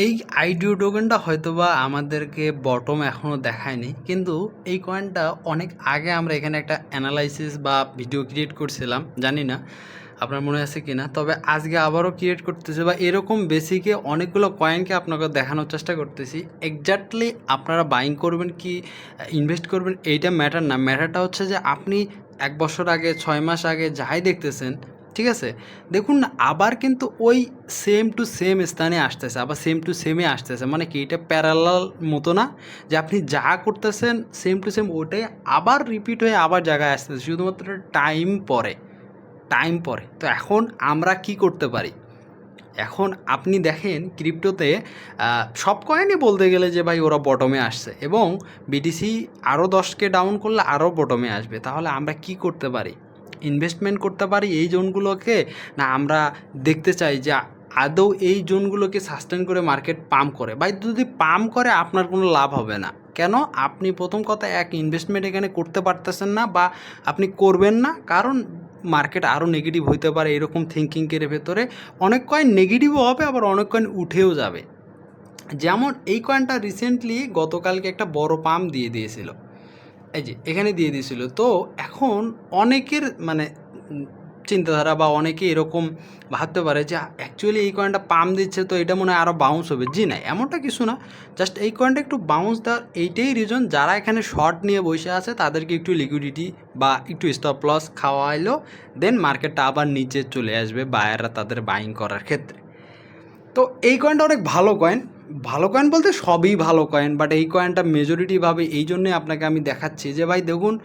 এই আইডিও টোকেনটা হয়তোবা আমাদেরকে বটম এখনও দেখায়নি, কিন্তু এই কয়েনটা অনেক আগে আমরা এখানে একটা অ্যানালাইসিস বা ভিডিও ক্রিয়েট করছিলাম, জানি না আপনার মনে আছে কি না তবে আজকে আবারও ক্রিয়েট করতেছি বা এরকম বেসিকে অনেকগুলো কয়েনকে আপনাকে দেখানোর চেষ্টা করতেছি এক্স্যাক্টলি আপনারা বাইং করবেন কি ইনভেস্ট করবেন, এইটা ম্যাটার না ম্যাটারটা হচ্ছে যে আপনি এক বছর আগে, ছয় মাস আগে যাই দেখতেছেন ঠিক আছে? দেখুন আবার কিন্তু ওই সেম টু সেম স্থানে আসতেছে, আবার সেম টু সেমে আসতেছে। মানে কি, এটা প্যারালাল মতো না যে আপনি যা করতেছেন সেম টু সেম ওটাই আবার রিপিট হয়ে আবার জায়গায় আসতেছে। শুধুমাত্র টাইম পরে টাইম পরে। তো এখন আমরা কি করতে পারি? এখন আপনি দেখেন ক্রিপ্টোতে সব কয়েনই বলতে গেলে যে ভাই ওরা বটমে আসছে এবং বিটিসি আরও দশকে ডাউন করলে আরও বটমে আসবে। তাহলে আমরা কি করতে পারি? ইনভেস্টমেন্ট করতে পারি এই জোনগুলোকে? না, আমরা দেখতে চাই যে আদৌ এই জোনগুলোকে সাস্টেন করে মার্কেট পাম্প করে। ভাই, যদি পাম্প করে, আপনার কোনো লাভ হবে না। কেন? আপনি প্রথম কথা এক ইনভেস্টমেন্ট এখানে করতে পারতেছেন না বা আপনি করবেন না। কারণ মার্কেট আরও নেগেটিভ হইতে পারে এরকম থিঙ্কিংয়ের ভেতরে। অনেক কয়েন নেগেটিভও হবে, আবার অনেক কয়েন উঠেও যাবে। যেমন এই কয়েনটা রিসেন্টলি গতকালকে একটা বড় পাম্প দিয়ে দিয়েছিল। এই যে, এখানে দিয়ে দিয়েছিল। তো এখন অনেকের মানে চিন্তাধারা বা অনেকে এরকম ভাবতে পারে যে অ্যাকচুয়ালি এই কয়েনটা পাম দিচ্ছে, তো এটা মনে হয় আরও বাউন্স হবে। জি না, এমনটা কিছু না। জাস্ট এই কয়েনটা একটু বাউন্স দেওয়ার এইটাই রিজন যারা এখানে শর্ট নিয়ে বসে আছে, তাদেরকে একটু লিকুইডিটি বা একটু স্টপ লস খাওয়াইলো দেন মার্কেটটা আবার নিচে চলে আসবে বায়াররা তাদের বাইং করার ক্ষেত্রে। তো এই কয়েনটা অনেক ভালো কয়েন ভালো কয়েন বলতে সবই ভালো কয়েন বাট এই কয়েনটা মেজরিটিভাবে এই জন্যে আপনাকে আমি দেখাচ্ছি যে ভাই দেখুন,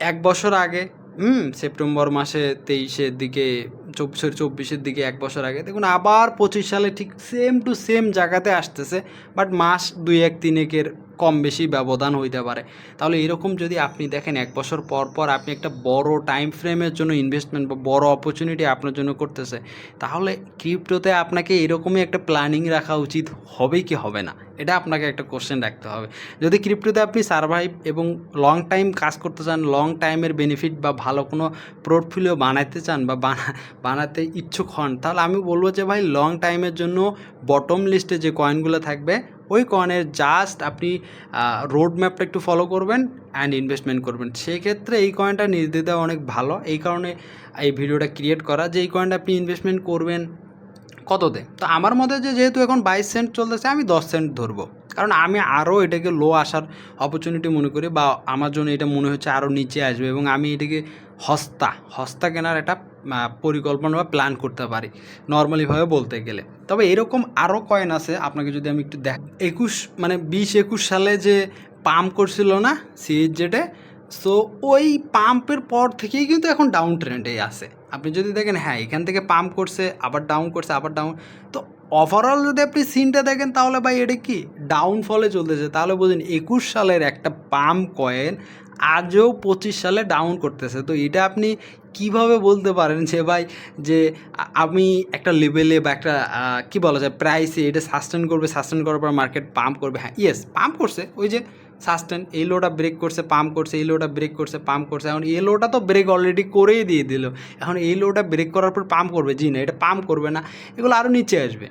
এক বছর আগে, হুম, সেপ্টেম্বর মাসে তেইশের দিকে চব্বিশের চব্বিশের দিকে এক বছর আগে। দেখুন, আবার পঁচিশ সালে ঠিক সেম টু সেম জায়গাতে আসতেছে বাট মাস দুই এক তিনেকের কম বেশি ব্যবধান হইতে পারে। তাহলে এরকম যদি আপনি দেখেন, এক বছর পর পর আপনি একটা বড় টাইম ফ্রেমের জন্য ইনভেস্টমেন্ট বা বড় অপরচুনিটি আপনার জন্য করতেছে, তাহলে ক্রিপ্টোতে আপনাকে এরকমই একটা প্ল্যানিং রাখা উচিত হবে কি হবে না? এটা আপনাকে একটা কোশ্চেন রাখতে হবে। যদি ক্রিপ্টোতে আপনি সার্ভাইভ এবং লং টাইম কাজ করতে চান লং টাইমের বেনিফিট বা ভালো কোনো পোর্টফোলিও বানাতে চান বা বানাতে ইচ্ছুক হন, তাহলে আমি বলব যে ভাই লং টাইমের জন্য বটম লিস্টে যে কয়েনগুলো থাকবে, ওই কয়েনের জাস্ট আপনি রোড ম্যাপটা একটু ফলো করবেন অ্যান্ড ইনভেস্টমেন্ট করবেন। সেক্ষেত্রে এই কয়েনটা নির্দিতে অনেক ভালো। এই কারণে এই ভিডিওটা ক্রিয়েট করা যে এই কয়েনটা আপনি ইনভেস্টমেন্ট করবেন কততে? তো আমার মতে যে যেহেতু এখন বাইশ সেন্ট চলতেছে, আমি দশ সেন্ট ধরবো। কারণ আমি আরও এটাকে লো আসার অপরচুনিটি মনে করি বা আমার জন্য এটা মনে হচ্ছে আরও নিচে আসবে এবং আমি এটাকে হস্তা হস্তা কেনার একটা পরিকল্পনা বা প্ল্যান করতে পারি নর্মালিভাবে বলতে গেলে। তবে এরকম আরও কয়েন আছে, আপনাকে যদি আমি একটু দেখ একুশ মানে বিশ একুশ সালে যে পাম্প করছিল না সিএইচ জেটে সো ওই পাম্পের পর থেকেই কিন্তু এখন ডাউন ট্রেন্ডেই আছে। আপনি যদি দেখেন হ্যাঁ এখান থেকে পাম্প করছে, আবার ডাউন করছে, আবার ডাউন তো ওভারঅল যদি আপনি সিনটা দেখেন, তাহলে ভাই এটা কি? ডাউনফলে চলতেছে। তাহলে বুঝুন, একুশ সালের একটা পাম্প কয়েন আজও পঁচিশ সালে ডাউন করতেছে। তো এটা আপনি কীভাবে বলতে পারেন যে ভাই, যে আমি একটা লেভেলে বা একটা কি বলা যায় প্রাইসে এটা সাস্টেন করবে সাস্টেন করার পর মার্কেট পাম্প করবে। হ্যাঁ ইয়েস পাম্প করছে। ওই যে সাস্টেন এই লোটা ব্রেক করছে পাম্প করছে, এই লোটা ব্রেক করছে পাম্প করছে। এখন এই লোটা তো ব্রেক অলরেডি করেই দিয়ে দিল। এখন এই লোটা ব্রেক করার পর পাম্প করবে। জি না, এটা পাম্প করবে না। এগুলো আরও নিচে আসবে।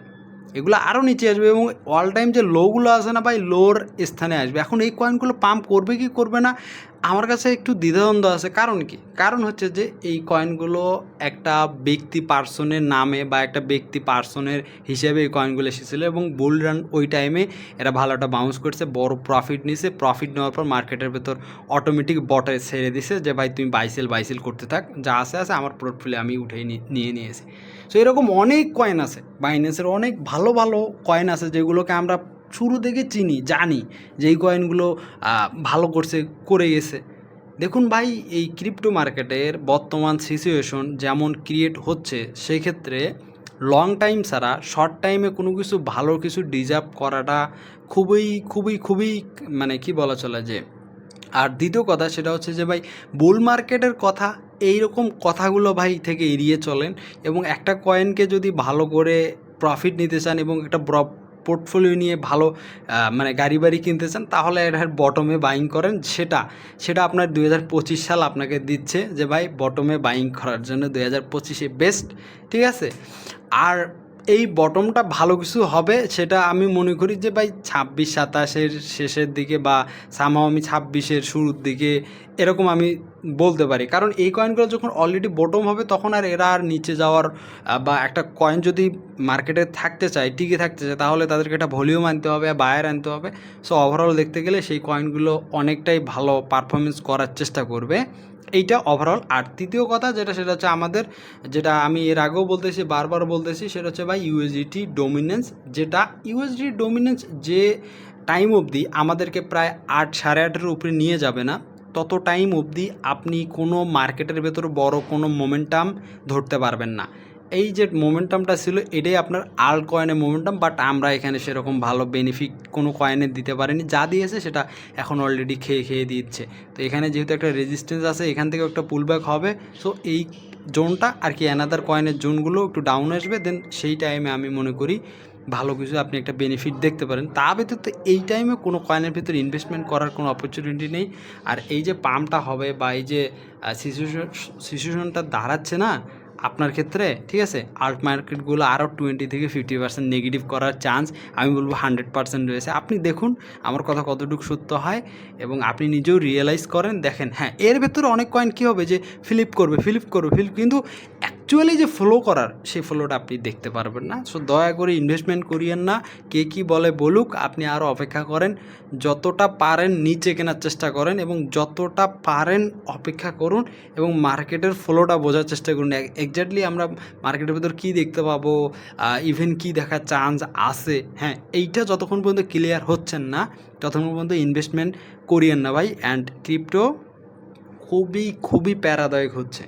এগুলো আরও নিচে আসবে এবং অল টাইম যে লোগুলো আছে না ভাই লোর স্থানে আসবে। এখন এই কয়েনগুলো পাম্প করবে কি করবে না? আমার কাছে একটু দ্বিধাদ্বন্দ্ব আছে, কারণ কি? কারণ হচ্ছে যে এই কয়েনগুলো একটা ব্যক্তি পার্সনের নামে বা একটা ব্যক্তি পার্সনের হিসেবে এই কয়েনগুলো এসেছিল এবং বুল রান ওই টাইমে এরা ভালো একটা বাউন্স করছে, বড় প্রফিট নিছে। প্রফিট নেওয়ার পর মার্কেটের ভেতর অটোমেটিক বটে ছেড়ে দিছে যে, ভাই, তুমি বাইসেল বাইসেল করতে থাক। যা আছে আছে, আমার পোর্টফোলিও আমি উঠেই নিয়ে নিয়েছি। সো এরকম অনেক কয়েন আছে। বাইন্যান্সের অনেক ভালো ভালো কয়েন আছে যেগুলোকে আমরা শুরু থেকে চিনি, জানি যে এই কয়েনগুলো ভালো করছে, করে গেছে। দেখুন ভাই, এই ক্রিপ্টো মার্কেটের বর্তমান সিচুয়েশন যেমন ক্রিয়েট হচ্ছে, সেক্ষেত্রে লং টাইম ছাড়া শর্ট টাইমে কোনো কিছু ভালো কিছু ডিজার্ভ করাটা খুবই খুবই খুবই মানে কি বলা চলে যে, আর দ্বিতীয় কথা সেটা হচ্ছে যে ভাই বুল মার্কেটের কথা এই রকম কথাগুলো ভাই থেকে এড়িয়ে চলেন এবং একটা কয়েনকে যদি ভালো করে প্রফিট নিতে চান এবং একটা পোর্টফোলিও নিয়ে ভালো মানে গাড়ি বাড়ি কিনতে চান, তাহলে এটার বটমে বাইং করেন। সেটা সেটা আপনার দুই হাজার পঁচিশ সাল আপনাকে দিচ্ছে যে, ভাই বটমে বাইং করার জন্য দুই হাজার বেস্ট ঠিক আছে? আর এই বটমটা ভালো কিছু হবে, সেটা আমি মনে করি যে ভাই ছাব্বিশ সাতাশের শেষের দিকে বা সামাও আমি ছাব্বিশের শুরুর দিকে এরকম আমি বলতে পারি। কারণ এই কয়েনগুলো যখন অলরেডি বটম হবে, তখন আর এরা আর নিচে যাওয়ার বা একটা কয়েন যদি মার্কেটে থাকতে চায়, টিকে থাকতে চায়, তাহলে তাদেরকে একটা ভলিউম আনতে হবে বায়ার আনতে হবে। সো ওভারঅল দেখতে গেলে সেই কয়েনগুলো অনেকটাই ভালো পারফরমেন্স করার চেষ্টা করবে। এইটা ওভারঅল আর তৃতীয় কথা যেটা, সেটা হচ্ছে আমাদের, যেটা আমি এর আগেও বলতেছি, বারবার বলতেছি, সেটা হচ্ছে ভাই ইউএসডিটি ডোমিনেন্স যেটা ইউএসডি ডোমিনেন্স যে টাইম অবধি আমাদেরকে প্রায় আট সাড়ে আটের উপরে নিয়ে যাবে না, তত টাইম অবধি আপনি কোনো মার্কেটের ভেতর বড় কোনো মোমেন্টাম ধরতে পারবেন না। এই যে মোমেন্টামটা ছিল, এটাই আপনার আল কয়েনের মোমেন্টাম বাট আমরা এখানে সেরকম ভালো বেনিফিট কোনো কয়েনে দিতে পারিনি। যা দিয়েছে সেটা এখন অলরেডি খেয়ে খেয়ে দিচ্ছে। তো এখানে যেহেতু একটা রেজিস্ট্যান্স আছে, এখান থেকে একটা পুলব্যাক হবে। সো এই জোনটা আর কি অ্যানাদার কয়েনের জোনগুলো একটু ডাউন আসবে দেন সেই টাইমে আমি মনে করি ভালো কিছু আপনি একটা বেনিফিট দেখতে পারেন। তা ব্যতীত এই টাইমে কোনো কয়েনের ভিতরে ইনভেস্টমেন্ট করার কোনো অপরচুনিটি নেই। আর এই যে পাম্পটা হবে বা এই যে সিচুয়েশন সিচুয়েশনটা দাঁড়াচ্ছে না আপনার ক্ষেত্রে, ঠিক আছে? আর্ট মার্কেটগুলো আরও টোয়েন্টি থেকে ফিফটি পার্সেন্ট নেগেটিভ করার চান্স আমি বলব হান্ড্রেড পার্সেন্ট রয়েছে। আপনি দেখুন আমার কথা কতটুকু সত্য হয় এবং আপনি নিজেও রিয়েলাইজ করেন, দেখেন হ্যাঁ এর ভেতরে অনেক কয়েন কী হবে? যে ফিলিপ করবে ফিলিপ করবে ফিলিপ কিন্তু অ্যাকচুয়ালি যে ফলো করার, সেই ফলোটা আপনি দেখতে পারবেন না। সো দয়া করে ইনভেস্টমেন্ট করিয়েন না। কে কী বলে বলুক, আপনি আরও অপেক্ষা করেন। যতটা পারেন নিচে কেনার চেষ্টা করেন এবং যতটা পারেন অপেক্ষা করুন এবং মার্কেটের ফ্লোটা বোঝার চেষ্টা করুন। এক্স্যাক্টলি আমরা মার্কেটের ভেতর কী দেখতে পাবো ইভেন কী দেখার চান্স আছে। হ্যাঁ এইটা যতক্ষণ পর্যন্ত ক্লিয়ার হচ্ছেন না, ততক্ষণ পর্যন্ত ইনভেস্টমেন্ট করিয়েন না ভাই। অ্যান্ড ক্রিপ্টো খুবই খুবই প্যারাদায়ক হচ্ছে।